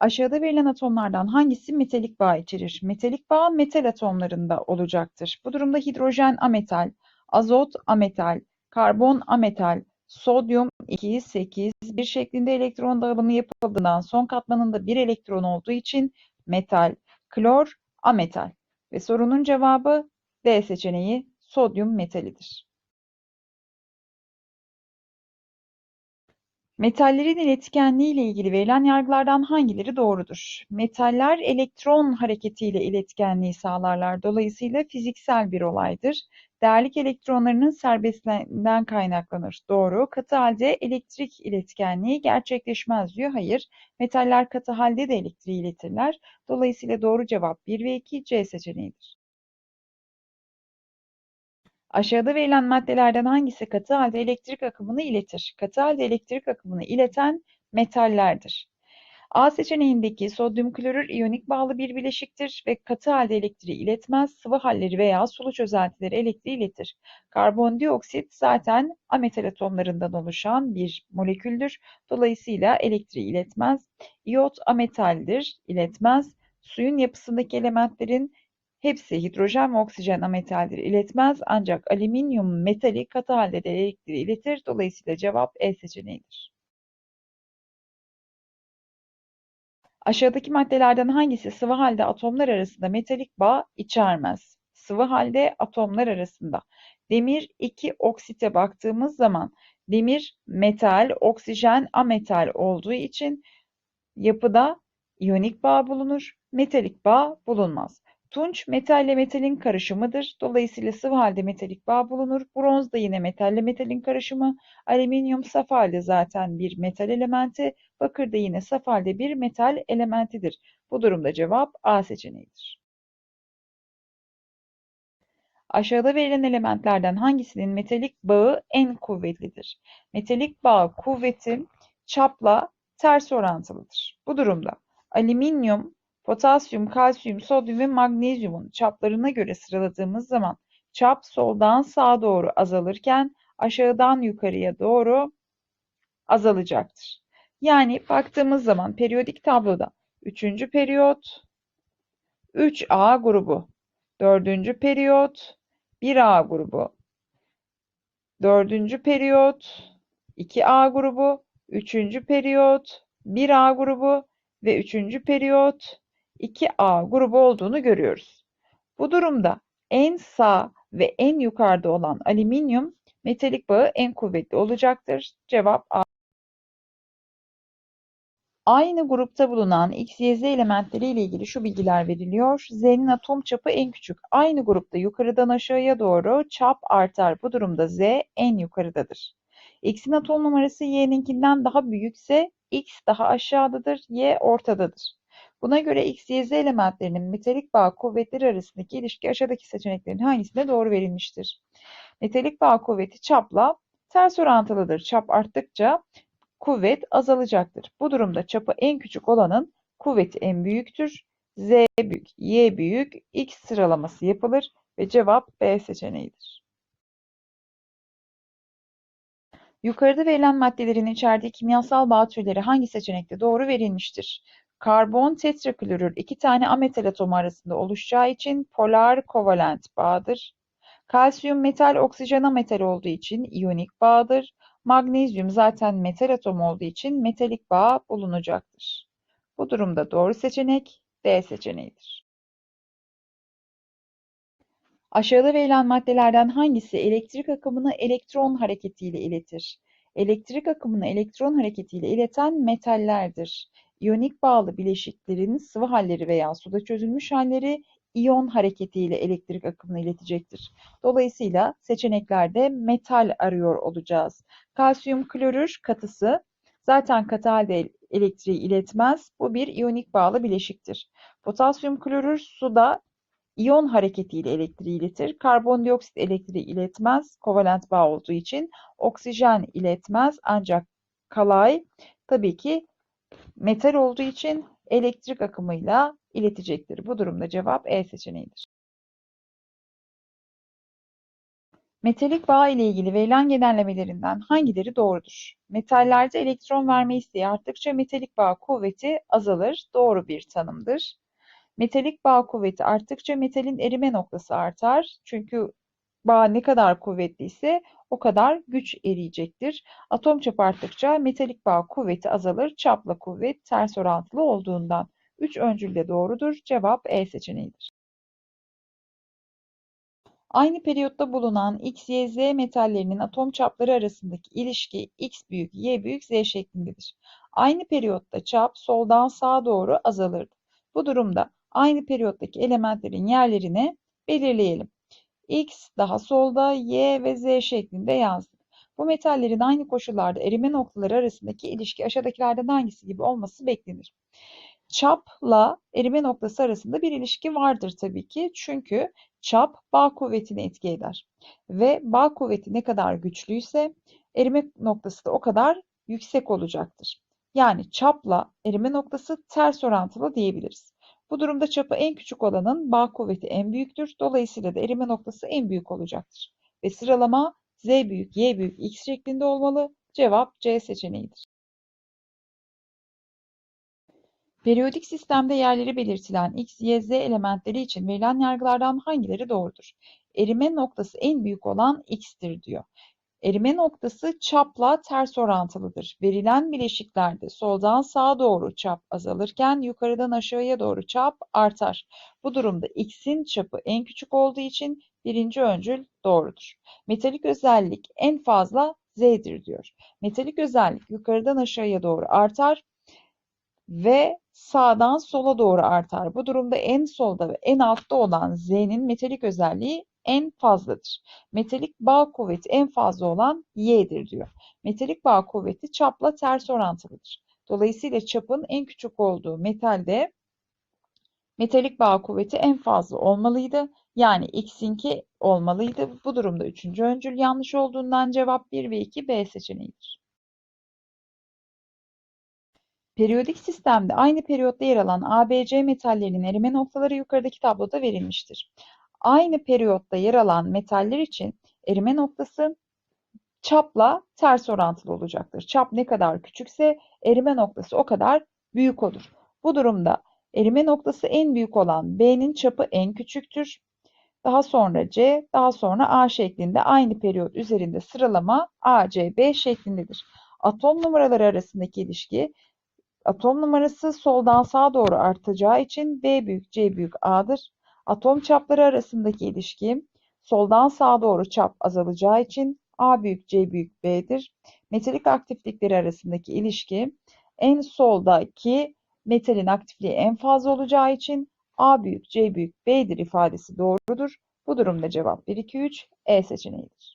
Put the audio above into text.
Aşağıda verilen atomlardan hangisi metalik bağ içerir? Metalik bağ metal atomlarında olacaktır. Bu durumda hidrojen ametal, azot ametal, karbon ametal, sodyum 2, 8, 1 şeklinde elektron dağılımı yapıldığından son katmanında bir elektron olduğu için metal, klor ametal. Ve sorunun cevabı D seçeneği sodyum metalidir. Metallerin iletkenliği ile ilgili verilen yargılardan hangileri doğrudur? Metaller elektron hareketiyle iletkenliği sağlarlar. Dolayısıyla fiziksel bir olaydır. Değerlik elektronlarının serbestliğinden kaynaklanır. Doğru. Katı halde elektrik iletkenliği gerçekleşmez diyor. Hayır. Metaller katı halde de elektriği iletirler. Dolayısıyla doğru cevap 1 ve 2 C seçeneğidir. Aşağıda verilen maddelerden hangisi katı halde elektrik akımını iletir? Katı halde elektrik akımını ileten metallerdir. A seçeneğindeki sodyum klorür iyonik bağlı bir bileşiktir ve katı halde elektriği iletmez, sıvı halleri veya sulu çözeltileri elektriği iletir. Karbondioksit zaten ametal atomlarından oluşan bir moleküldür. Dolayısıyla elektriği iletmez. İyot ametaldir, iletmez. Suyun yapısındaki elementlerin Hepsi hidrojen ve oksijen ametaldir, iletmez ancak alüminyum metali katı halde de elektriği iletir. Dolayısıyla cevap E seçeneğidir. Aşağıdaki maddelerden hangisi sıvı halde atomlar arasında metalik bağ içermez? Sıvı halde atomlar arasında. Demir 2 oksite baktığımız zaman demir metal, oksijen ametal olduğu için yapıda iyonik bağ bulunur, metalik bağ bulunmaz. Tunç metalle metalin karışımıdır. Dolayısıyla sıvı halde metalik bağ bulunur. Bronz da yine metalle metalin karışımı. Alüminyum saf halde zaten bir metal elementi. Bakır da yine saf halde bir metal elementidir. Bu durumda cevap A seçeneğidir. Aşağıda verilen elementlerden hangisinin metalik bağı en kuvvetlidir? Metalik bağ kuvveti çapla ters orantılıdır. Bu durumda alüminyum Potasyum, kalsiyum, sodyum ve magnezyumun çaplarına göre sıraladığımız zaman çap soldan sağa doğru azalırken aşağıdan yukarıya doğru azalacaktır. Yani baktığımız zaman periyodik tabloda 3. periyot 3A grubu, 4. periyot 1A grubu, 4. periyot 2A grubu, 3. periyot 1A grubu ve 3. periyot 2A grubu olduğunu görüyoruz. Bu durumda en sağ ve en yukarıda olan alüminyum metalik bağı en kuvvetli olacaktır. Cevap A. Aynı grupta bulunan X, Y, Z elementleri ile ilgili şu bilgiler veriliyor. Z'nin atom çapı en küçük. Aynı grupta yukarıdan aşağıya doğru çap artar. Bu durumda Z en yukarıdadır. X'in atom numarası Y'ninkinden daha büyükse X daha aşağıdadır, Y ortadadır. Buna göre X, Y, Z elementlerinin metalik bağ kuvvetleri arasındaki ilişki aşağıdaki seçeneklerin hangisinde doğru verilmiştir? Metalik bağ kuvveti çapla ters orantılıdır. Çap arttıkça kuvvet azalacaktır. Bu durumda çapı en küçük olanın kuvveti en büyüktür. Z büyük, Y büyük, X sıralaması yapılır ve cevap B seçeneğidir. Yukarıda verilen maddelerin içerdiği kimyasal bağ türleri hangi seçenekte doğru verilmiştir? Karbon tetraklorür iki tane ametal atomu arasında oluşacağı için polar kovalent bağdır. Kalsiyum metal oksijen ametal olduğu için iyonik bağdır. Magnezyum zaten metal atomu olduğu için metalik bağ bulunacaktır. Bu durumda doğru seçenek D seçeneğidir. Aşağıda verilen maddelerden hangisi elektrik akımını elektron hareketiyle iletir? Elektrik akımını elektron hareketiyle ileten metallerdir. İyonik bağlı bileşiklerin sıvı halleri veya suda çözülmüş halleri iyon hareketiyle elektrik akımını iletecektir. Dolayısıyla seçeneklerde metal arıyor olacağız. Kalsiyum klorür katısı zaten katı halde elektriği iletmez. Bu bir iyonik bağlı bileşiktir. Potasyum klorür suda iyon hareketiyle elektriği iletir. Karbondioksit elektriği iletmez. Kovalent bağ olduğu için oksijen iletmez ancak kalay tabii ki metal olduğu için elektrik akımıyla iletecektir. Bu durumda cevap E seçeneğidir. Metalik bağ ile ilgili verilen genellemelerinden hangileri doğrudur? Metallerde elektron verme isteği arttıkça metalik bağ kuvveti azalır. Doğru bir tanımdır. Metalik bağ kuvveti arttıkça metalin erime noktası artar. Çünkü bağ ne kadar kuvvetliyse o kadar güç eriyecektir. Atom çapı arttıkça metalik bağ kuvveti azalır. Çapla kuvvet ters orantılı olduğundan. Üç öncül de doğrudur. Cevap E seçeneğidir. Aynı periyotta bulunan X, Y, Z metallerinin atom çapları arasındaki ilişki X büyük, Y büyük, Z şeklindedir. Aynı periyotta çap soldan sağa doğru azalırdı. Bu durumda aynı periyottaki elementlerin yerlerini belirleyelim. X daha solda, Y ve Z şeklinde yazdık. Bu metallerin aynı koşullarda erime noktaları arasındaki ilişki aşağıdakilerden hangisi gibi olması beklenir? Çapla erime noktası arasında bir ilişki vardır tabii ki. Çünkü çap bağ kuvvetini etki eder. Ve bağ kuvveti ne kadar güçlüyse erime noktası da o kadar yüksek olacaktır. Yani çapla erime noktası ters orantılı diyebiliriz. Bu durumda çapı en küçük olanın bağ kuvveti en büyüktür. Dolayısıyla da erime noktası en büyük olacaktır. Ve sıralama Z büyük, Y büyük, X şeklinde olmalı. Cevap C seçeneğidir. Periyodik sistemde yerleri belirtilen X, Y, Z elementleri için verilen yargılardan hangileri doğrudur? Erime noktası en büyük olan X'tir diyor. Erime noktası çapla ters orantılıdır. Verilen bileşiklerde soldan sağa doğru çap azalırken yukarıdan aşağıya doğru çap artar. Bu durumda X'in çapı en küçük olduğu için birinci öncül doğrudur. Metalik özellik en fazla Z'dir diyor. Metalik özellik yukarıdan aşağıya doğru artar ve sağdan sola doğru artar. Bu durumda en solda ve en altta olan Z'nin metalik özelliği en fazladır. Metalik bağ kuvveti en fazla olan Y'dir diyor. Metalik bağ kuvveti çapla ters orantılıdır. Dolayısıyla çapın en küçük olduğu metalde metalik bağ kuvveti en fazla olmalıydı. Yani X'inki olmalıydı. Bu durumda üçüncü öncül yanlış olduğundan cevap 1 ve 2 B seçeneğidir. Periyodik sistemde aynı periyotta yer alan A, B, C metallerinin erime noktaları yukarıdaki tabloda verilmiştir. Aynı periyotta yer alan metaller için erime noktası çapla ters orantılı olacaktır. Çap ne kadar küçükse erime noktası o kadar büyük olur. Bu durumda erime noktası en büyük olan B'nin çapı en küçüktür. Daha sonra C, daha sonra A şeklinde aynı periyot üzerinde sıralama A, C, B şeklindedir. Atom numaraları arasındaki ilişki Atom numarası soldan sağa doğru artacağı için B büyük C büyük A'dır. Atom çapları arasındaki ilişki soldan sağa doğru çap azalacağı için A büyük C büyük B'dir. Metalik aktiflikleri arasındaki ilişki en soldaki metalin aktifliği en fazla olacağı için A büyük C büyük B'dir ifadesi doğrudur. Bu durumda cevap 1, 2, 3 E seçeneğidir.